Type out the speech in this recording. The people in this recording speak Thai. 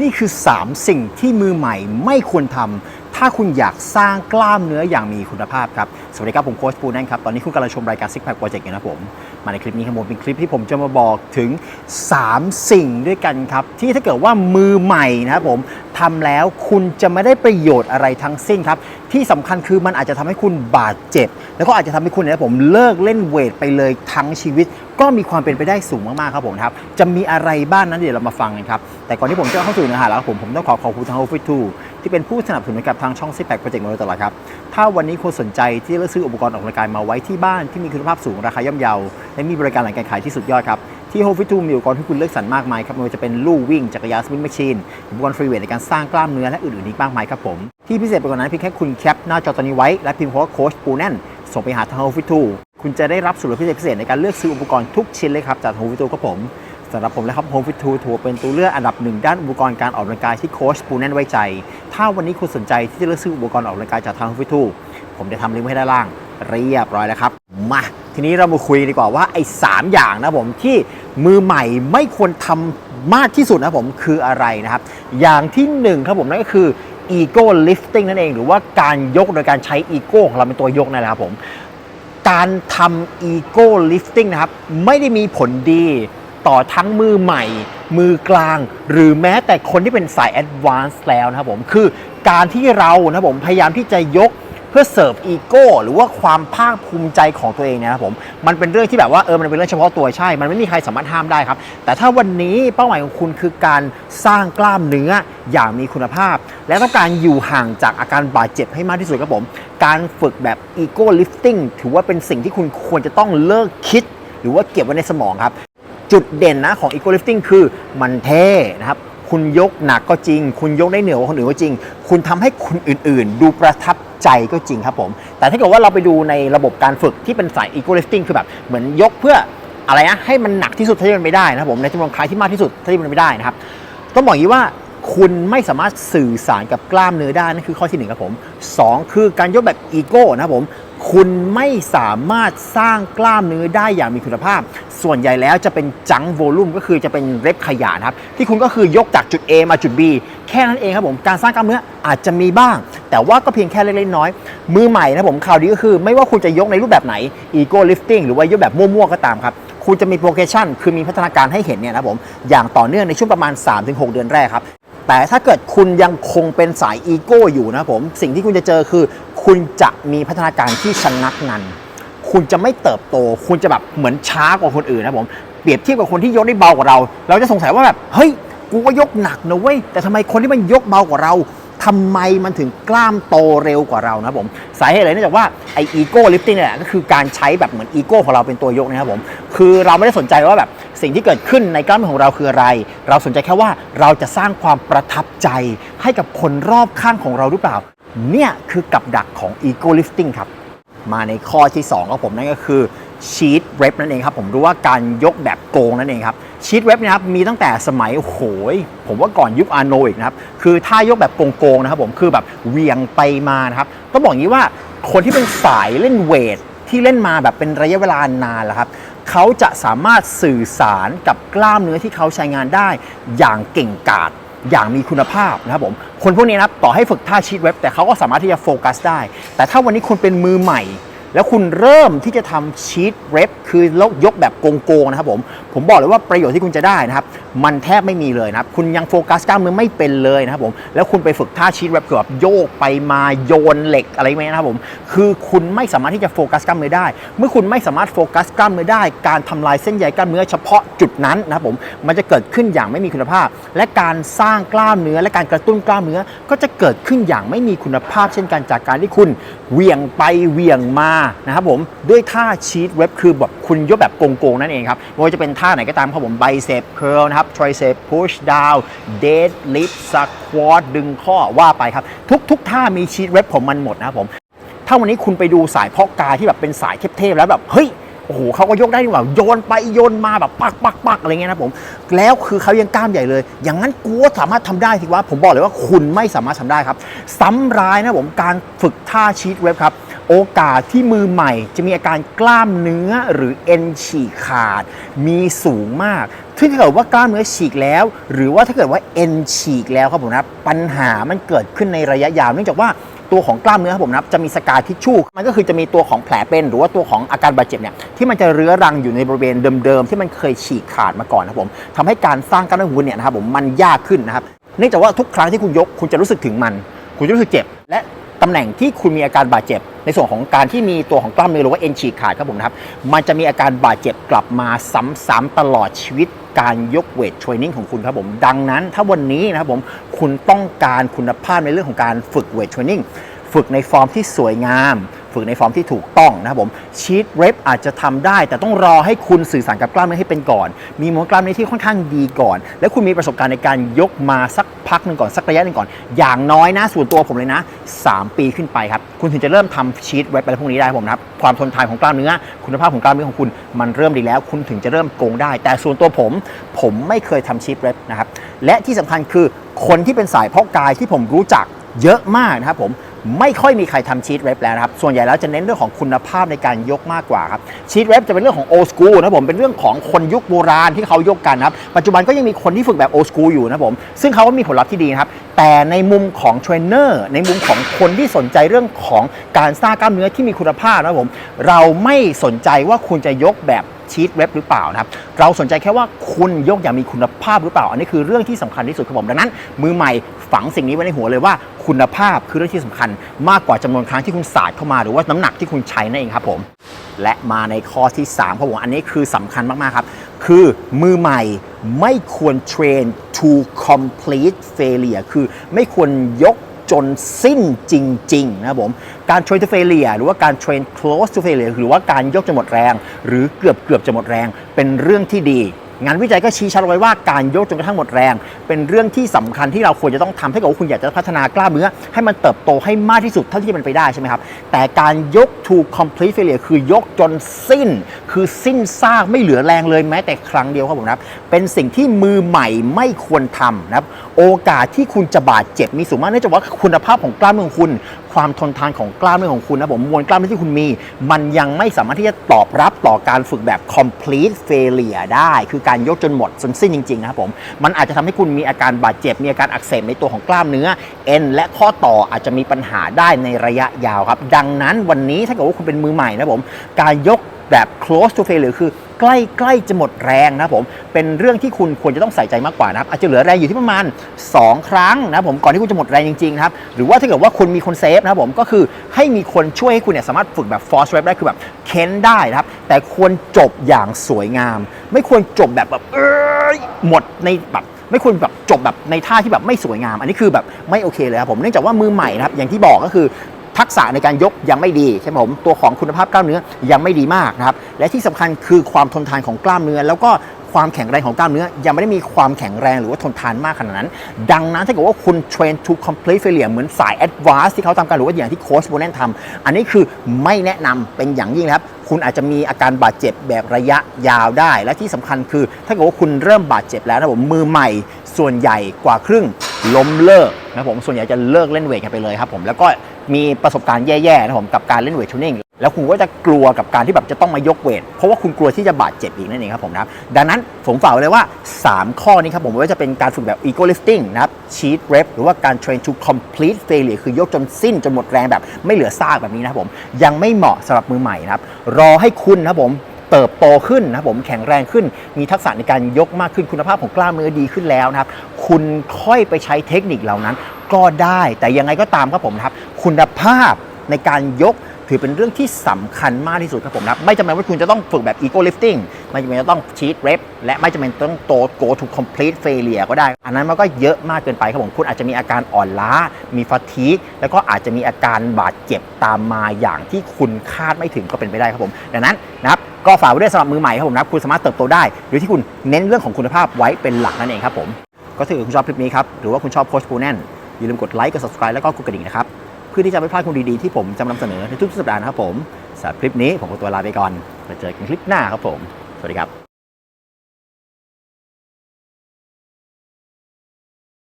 นี่คือ 3 สิ่งที่มือใหม่ไม่ควรทำ ถ้าคุณอยากสร้างกล้ามเนื้ออย่างมีคุณภาพครับ สวัสดีครับ ผมโค้ชปูนั่นครับ ตอนนี้คุณกำลังชมรายการ Six Pack Project อยู่นะครับผม มาในคลิปนี้ครับผมเป็นคลิปที่ผมจะมาบอกถึง 3 สิ่งด้วยกันครับ ที่ถ้าเกิดว่ามือใหม่นะครับผมทำแล้วคุณจะไม่ได้ประโยชน์อะไรทั้งสิ้นครับ ที่สำคัญคือมันอาจจะทำให้คุณบาดเจ็บ แล้วก็อาจจะทำให้คุณนะผมเลิกเล่นเวทไปเลยทั้งชีวิต ก็มีความเป็นไปได้สูงมากๆครับผมครับ จะมีอะไรบ้างนั้นเดี๋ยวเรามาฟังกันครับ แต่ก่อนที่ผมจะเข้าสู่เนื้อหาแล้วผมผมต้องขอขอบคุณทาง o f f i c 2ที่เป็นผู้สนับสนุนกับทางช่อง Six Pack Project มาโดยตลอดครับ ถ้าวันนี้คุณสนใจที่จะซื้ออุปกรณ์ออกกำลังกายมาไว้ที่บ้านที่มีคุณภาพสูงราคาย่อมเยาและมีบริการหลังการขายที่สุดยอดครับ ที่ h o f i t 2มีอุปกรณ์ที่คุณเลือกสรรมากมายครับไม่ว่าจะเป็นลู่วิ่งจักรยานสวิงแมชชีนอุปกรณ์ฟรีเวทในการสร้างกล้ามเนื้อและอื่นๆอีกมากมายครับผมที่พิเศษไปกว่านั้นเพียงแค่คุณแคปหน้าจอตอนนี้ไว้และพิมพ์คำว่าโค้ชปูแน่นส่งไปหาทาง h o f i t 2คุณจะได้รับส่วนลดพิเศษพิเศษในการเลือกซื้ออุปกรณ์ทุกชิ้นเลยครับจาก h o f i t 2ครับผมสำหรับผมและครับ Home Fit 2ถือว่าเป็นตัวเลือกอันดับหนึ่งด้านอุปกรณ์การออกกำลังกายที่โค้ชปูแน่นไว้ใจ ถ้าวันนี้คุณสนใจที่จะเลือกซื้ออุปกรณ์ออกกำลังกายจากทาง Home Fit 2ผมจะทำลิงก์ไว้ให้ด้านล่าง เรียบร้อยแล้วครับ มา ทีนี้เรามาคุยดีกว่าว่าไอ้สามอย่างนะผมที่มือใหม่ไม่ควรทำมากที่สุดนะผมคืออะไรนะครับ อย่างที่หนึ่งครับผมนั่นก็คือ ego lifting นั่นเอง หรือว่าการยกโดยการใช้อีโก้ของเราเป็นตัวยกนั่นแหละครับผม การทำ ego lifting นะครับ ไม่ได้มีผลดีต่อทั้งมือใหม่ มือกลาง หรือแม้แต่คนที่เป็นสาย advanced แล้วนะครับผม คือการที่เรานะครับผมพยายามที่จะยก พื่อเสิร์ฟอีโก้หรือว่าความภาคภูมิใจของตัวเองเนยนะครับผม มันเป็นเรื่องที่แบบว่าเออมันเป็นเรื่องเฉพาะตัวใช่ มันไม่มีใครสามารถห้ามได้ครับ แต่ถ้าวันนี้เป้าหมายของคุณคือการสร้างกล้ามเนื้ออย่างมีคุณภาพ และต้องการอยู่ห่างจากอาการบาดเจ็บให้มากที่สุดครับผม การฝึกแบบอีโก้ลิฟติ้งถือว่าเป็นสิ่งที่คุณควรจะต้องเลิกคิด หรือว่าเก็บไว้ในสมองครับ จุดเด่นนะของ Eco Lifting คือมันเท่นะครับคุณยกหนักก็จริง คุณยกได้เหนือกว่าคนอื่นก็จริง คุณทำให้คนอื่นๆ ดูประทับ ใจก็จริงครับผม แต่ถ้าเกิดว่าเราไปดูในระบบการฝึกที่เป็นสาย Eco Lifting คือแบบเหมือนยกเพื่ออะไรนะให้มันหนักที่สุดเท่าที่มันไม่ได้นะครับผมในจำนวนครั้งที่มากที่สุดเท่าที่มันไม่ได้นะครับต้องบอกอย่างนี้ว่าคุณไม่สามารถสื่อสารกับกล้ามเนื้อได้นั่นคือข้อที่หนึ่งครับผมสองคือการยกแบบอีโก้นะครับผม คุณไม่สามารถสร้างกล้ามเนื้อได้อย่างมีคุณภาพ ส่วนใหญ่แล้วจะเป็นจังโวลูมก็คือจะเป็นเล็บขยะนะครับ ที่คุณก็คือยกจากจุด A มาจุด B แค่นั้นเองครับผม การสร้างกล้ามเนื้ออาจจะมีบ้าง แต่ว่าก็เพียงแค่เล็กๆน้อยมือใหม่นะผมข่าวดีก็คือ ไม่ว่าคุณจะยกในรูปแบบไหน ego lifting หรือว่ายกแบบมั่วๆก็ตามครับคุณจะมี progression คือมีพัฒนาการให้เห็นเนี่ยนะผมอย่างต่อเนื่องในช่วงประมาณ 3-6 เดือนแรกครับแต่ถ้าเกิดคุณยังคงเป็นสายอีโก้อยู่นะผมสิ่งที่คุณจะเจอคือ คุณจะมีพัฒนาการที่ชะงักงัน คุณจะไม่เติบโต คุณจะแบบเหมือนช้ากว่าคนอื่นนะผมเปรียบเทียบกับคนที่ยกได้เบากว่าเรา เราจะสงสัยว่าแบบเฮ้ยกูก็ยกหนักนะเว้ยแต่ทำไมคนที่มันยกเบากว่าเรา ทำไมมันถึงกล้ามโตเร็วกว่าเรานะผมสาเหตุเลยเนื่องจากว่าไออีโก้ลิฟติ้งเนี่ยก็คือการใช้แบบเหมือนอีโก้ของเราเป็นตัวยกนะครับผมคือเราไม่ได้สนใจว่าแบบสิ่งที่เกิดขึ้นในกล้ามของเราคืออะไร เราสนใจแค่ว่าเราจะสร้างความประทับใจให้กับคนรอบข้างของเราหรือเปล่า เนี่ยคือกับดักของอีโก้ลิฟติ้งครับมาในข้อที่2ของผมนั่นก็คือชีตเรปนั่นเองครับผมรู้ว่าการยกแบบโกงนั่นเองครับ ชีตเรปนะครับมีตั้งแต่สมัยโหย ผมว่าก่อนยุคอาโนอีกนะครับ คือท่ายกแบบโกงๆนะครับผมคือแบบเวียงไปมานะครับต้องบอกอย่างนี้ว่าคนที่เป็นสายเล่นเวทที่เล่นมาแบบเป็นระยะเวลานานแล้วครับเขาจะสามารถสื่อสารกับกล้ามเนื้อที่เขาใช้งานได้ อย่างเก่งกาจอย่างมีคุณภาพนะครับผมคนพวกนี้นะครับต่อให้ฝึกท่าชีตเว็บ แต่เขาก็สามารถที่จะโฟกัสได้ แต่ถ้าวันนี้คุณเป็นมือใหม่ แล้วคุณเริ่มที่จะทำชีตเรปคือลกยกแบบโกงๆนะครับผม ผมบอกเลยว่าประโยชน์ที่คุณจะได้นะครับ มันแทบไม่มีเลยนะครับ คุณยังโฟกัสกล้ามเนื้อไม่เป็นเลยนะครับผม แล้วคุณไปฝึกท่าชีตเรปเกือบโยกไปมาโยนเหล็กอะไรไหมนะครับผม คือคุณไม่สามารถที่จะโฟกัสกล้ามเนื้อได้ เมื่อคุณไม่สามารถโฟกัสกล้ามเนื้อได้ การทำลายเส้นใยกล้ามเนื้อเฉพาะจุดนั้นนะครับผม มันจะเกิดขึ้นอย่างไม่มีคุณภาพ และการสร้างกล้ามเนื้อ และการกระตุ้นกล้ามเนื้อ ก็จะเกิดขึ้นอย่างไม่มีคุณภาพ เช่นกันจากการที่คุณเหวี่ยงไปเหวี่ยงมานะครับผมด้วยท่าชีตเว็บคือแบบคุณยกแบบโกงๆ นั่นเองครับไม่ว่าจะเป็นท่าไหนก็ตามครับผมไบเซปเคิร์ลนะครับทริเซปพุชดาวเดดลิฟสควอตดึงข้อว่าไปครับ ทุกๆ ท่ามีชีตเว็บของมันหมดนะครับผมถ้าวันนี้คุณไปดูสายเพาะกายที่แบบเป็นสายเทพๆแล้วแบบเฮ้ยโอ้โหเขาก็ยกได้ดีกว่าโยนไปโยนมาแบบปักปักปักอะไรเงี้ยนะผม แล้วคือเขายังกล้ามใหญ่เลย อย่างนั้นกูก็สามารถทำได้สิว่า ผมบอกเลยว่าคุณไม่สามารถทำได้ครับ ซ้ำร้ายนะผมการฝึกท่าชีตเว็บครับ โอกาสที่มือใหม่ จะมีอาการกล้ามเนื้อหรือเอ็นฉีกขาด มีสูงมากถ้าเกิดว่ากล้ามเนื้อฉีกแล้ว หรือว่าถ้าเกิดว่าเอ็นฉีกแล้วครับผมนับปัญหามันเกิดขึ้นในระยะยาวเนื่องจากว่าตัวของกล้ามเนื้อครับผมนับจะมีสกาทิชชู่มันก็คือจะมีตัวของแผลเป็น หรือว่าตัวของอาการบาดเจ็บเนี่ยที่มันจะเรื้อรังอยู่ในบริเวณเดิมๆที่มันเคยฉีกขาดมาก่อนนะครับผมทำให้การสร้างกล้ามเนื้อหุ่นเนี่ยนะครับผมมันยากขึ้นนะครับเนื่องจากว่าทุกครั้งที่คุณยกคุณจะรู้สึกถึงมัน คุณจะรู้สึกเจ็บและ ตำแหน่งที่คุณมีอาการบาดเจ็บ ในส่วนของการที่มีตัวของกล้ามเนื้อหรือว่าเอ็นฉีกขาดครับผมนะครับมันจะมีอาการบาดเจ็บกลับมาซ้ำๆตลอดชีวิตการยกเวทเทรนนิ่งของคุณครับผมดังนั้นถ้าวันนี้นะครับผมคุณต้องการคุณภาพในเรื่องของการฝึกเวทเทรนนิ่ง ฝึกในฟอร์มที่สวยงาม ฝึกในฟอร์มที่ถูกต้องนะครับผมชีตเรปอาจจะทำได้ แต่ต้องรอให้คุณสื่อสารกับกล้ามเนื้อให้เป็นก่อน มีมวลกล้ามเนื้อที่ค่อนข้างดีก่อน และคุณมีประสบการณ์ในการยกมาสักพักหนึ่งก่อนสักระยะหนึ่งก่อน อย่างน้อยนะส่วนตัวผมเลยนะ 3 ปีขึ้นไปครับ คุณถึงจะเริ่มทำชีตเรปอะไรพวกนี้ได้ผมนะครับความทนทานของกล้ามเนื้อ คุณภาพของกล้ามเนื้อของคุณมันเริ่มดีแล้ว คุณถึงจะเริ่มโกงได้ แต่ส่วนตัวผม ผมไม่เคยทำชีตเรปนะครับและที่สำคัญคือคนที่เป็นสายเพาะกายที่ผมรู้จักเยอะมากนะครับผม ไม่ค่อยมีใครทำชีตเรปแล้วนะครับ ส่วนใหญ่แล้วจะเน้นเรื่องของคุณภาพในการยกมากกว่าครับชีตเรปจะเป็นเรื่องของโอสกูนะครับผมเป็นเรื่องของคนยุคโบราณที่เขายกกันครับปัจจุบันก็ยังมีคนที่ฝึกแบบโอสกูอยู่นะครับผมซึ่งเขาก็มีผลลัพธ์ที่ดีครับแต่ในมุมของเทรนเนอร์ในมุมของคนที่สนใจเรื่องของการสร้างกล้ามเนื้อที่มีคุณภาพนะครับผมเราไม่สนใจว่าคุณจะยกแบบ ชีตเรปหรือเปล่านะครับ เราสนใจแค่ว่าคุณยกอย่างมีคุณภาพหรือเปล่า อันนี้คือเรื่องที่สำคัญที่สุดครับผม ดังนั้น มือใหม่ฝังสิ่งนี้ไว้ในหัวเลยว่า คุณภาพคือเรื่องที่สำคัญ มากกว่าจำนวนครั้งที่คุณสาดเข้ามาหรือว่าน้ำหนักที่คุณใช้นั่นเองครับผม และมาในข้อที่3ครับผมอันนี้คือสำคัญมากๆครับ คือมือใหม่ไม่ควรเทรน to complete failure คือไม่ควรยก จนสิ้นจริง ๆ นะครับผม การเทรนทูเฟเลียหรือว่าการ train close to failure หรือว่าการยกจนหมดแรง หรือเกือบเกือบจะหมดแรงเป็นเรื่องที่ดี งานวิจัยก็ชี้ชัดไว้ว่าการยกจนกระทั่งหมดแรง เป็นเรื่องที่สำคัญที่เราควรจะต้องทำให้กับว่าคุณอยากจะพัฒนากล้ามเนื้อ ให้มันเติบโตให้มากที่สุดเท่าที่จะเป็นไปได้ใช่ไหมครับ แต่การยก to complete failure คือยกจนสิ้น คือสิ้นซากไม่เหลือแรงเลยแม้แต่ครั้งเดียวครับผมครับ เป็นสิ่งที่มือใหม่ไม่ควรทำนะครับ โอกาสที่คุณจะบาดเจ็บมีสูงมากเนื่องจากว่าคุณภาพของกล้ามเนื้อของคุณ ความทนทานของกล้ามเนื้อของคุณนะผมมวลกล้ามเนื้อที่คุณมี มันยังไม่สามารถที่จะตอบรับต่อการฝึกแบบ complete failure ได้ คือการยกจนหมดจนสิ้นจริงๆนะครับผมมันอาจจะทำให้คุณมีอาการบาดเจ็บ มีอาการอักเสบในตัวของกล้ามเนื้อเอ็นและข้อต่ออาจจะมีปัญหาได้ในระยะยาวครับ ดังนั้นวันนี้ถ้าเกิดว่าคุณเป็นมือใหม่นะผมการยก แบบ close to failure คือใกล้ใกล้จะหมดแรงนะครับผม เป็นเรื่องที่คุณควรจะต้องใส่ใจมากกว่านะครับ อาจจะเหลือแรงอยู่ที่ประมาณ 2 ครั้งนะครับผมก่อนที่คุณจะหมดแรงจริงๆนะครับ หรือว่าถ้าเกิดว่าคุณมีคนเซฟนะครับผมก็คือให้มีคนช่วยให้คุณเนี่ยสามารถฝึกแบบ force rep ได้คือแบบเค้นได้นะครับ แต่ควรจบอย่างสวยงาม ไม่ควรจบแบบแบบเอ้ยหมดในแบบไม่ควรแบบจบแบบในท่าที่แบบไม่สวยงาม อันนี้คือแบบไม่โอเคเลยครับผมเนื่องจากว่ามือใหม่นะครับอย่างที่บอกก็คือ ทักษะในการยกยังไม่ดีใช่ไหมผมตัวของคุณภาพกล้ามเนื้อยังไม่ดีมากนะครับและที่สำคัญคือความทนทานของกล้ามเนื้อ แล้วก็ความแข็งแรงของกล้ามเนื้อ ยังไม่ได้มีความแข็งแรงหรือว่าทนทานมากขนาดนั้น ดังนั้นถ้าเกิดว่าคุณ train to complete failure เหมือนสาย advance ที่เขาทำกันหรือว่าอย่างที่โค้ชโบแนนทำอันนี้คือไม่แนะนำเป็นอย่างยิ่งครับ คุณอาจจะมีอาการบาดเจ็บแบบระยะยาวได้ และที่สำคัญคือ ถ้าเกิดว่าคุณเริ่มบาดเจ็บแล้วนะผมมือใหม่ส่วนใหญ่กว่าครึ่ง ล้มเลิกนะผมส่วนใหญ่จะเลิกเล่นเวทกันไปเลยครับผมแล้วก็มีประสบการณ์แย่ๆนะผมกับการเล่นเวทเทรนนิ่งแล้วคุณก็จะกลัวกับการที่แบบจะต้องมายกเวท เพราะว่าคุณกลัวที่จะบาดเจ็บอีกนั่นเองครับผมนะครับดังนั้นผมฝากเลยว่า 3 ข้อนี้ครับผมว่าจะเป็นการฝึกแบบ ego lifting นะครับ cheat rep หรือว่าการ train to complete failure คือยกจนสิ้นจนหมดแรงแบบไม่เหลือซากแบบนี้นะครับผมยังไม่เหมาะสำหรับมือใหม่นะครับรอให้คุณนะครับผมเติบโตขึ้นนะผมแข็งแรงขึ้น มีทักษะในการยกมากขึ้นคุณภาพของกล้ามเนื้อดีขึ้นแล้วนะครับ คุณค่อยไปใช้เทคนิคเหล่านั้น ก็ได้แต่ยังไงก็ตามครับผมครับคุณภาพในการยกถือเป็นเรื่องที่สำคัญมากที่สุดครับผมนะครับ ไม่จำเป็นว่าคุณจะต้องฝึกแบบ ego lifting ไม่จำเป็นจะต้อง cheat rep และไม่จำเป็นต้องโต go to complete failure ก็ได้ อันนั้นมันก็เยอะมากเกินไปครับผม คุณอาจจะมีอาการอ่อนล้า มี fatigue แล้วก็อาจจะมีอาการบาดเจ็บตามมาอย่างที่คุณคาดไม่ถึงก็เป็นไปได้ครับผม ดังนั้นนะครับก็ฝากไว้ด้วยสำหรับมือใหม่ครับผมนะครับคุณสามารถเติบโตได้โดยที่คุณเน้นเรื่องของคุณภาพไว้เป็นหลักนั่นเองครับผม ก็ถ้าเกิดคุณชอบคลิปนี้ครับ หรือว่าคุณชอบโค้ชปูแน่น อย่าลืมกดไลค์กด subscribe แล้วก็กดกระดิ่งนะครับ เพื่อที่จะไม่พลาดคนดีๆที่ผมจะนำเสนอในทุกสัปดาห์นะครับผมสำหรับคลิปนี้ผมขอตัวลาไปก่อนมาเจอกันคลิปหน้าครับผม สวัสดีครับ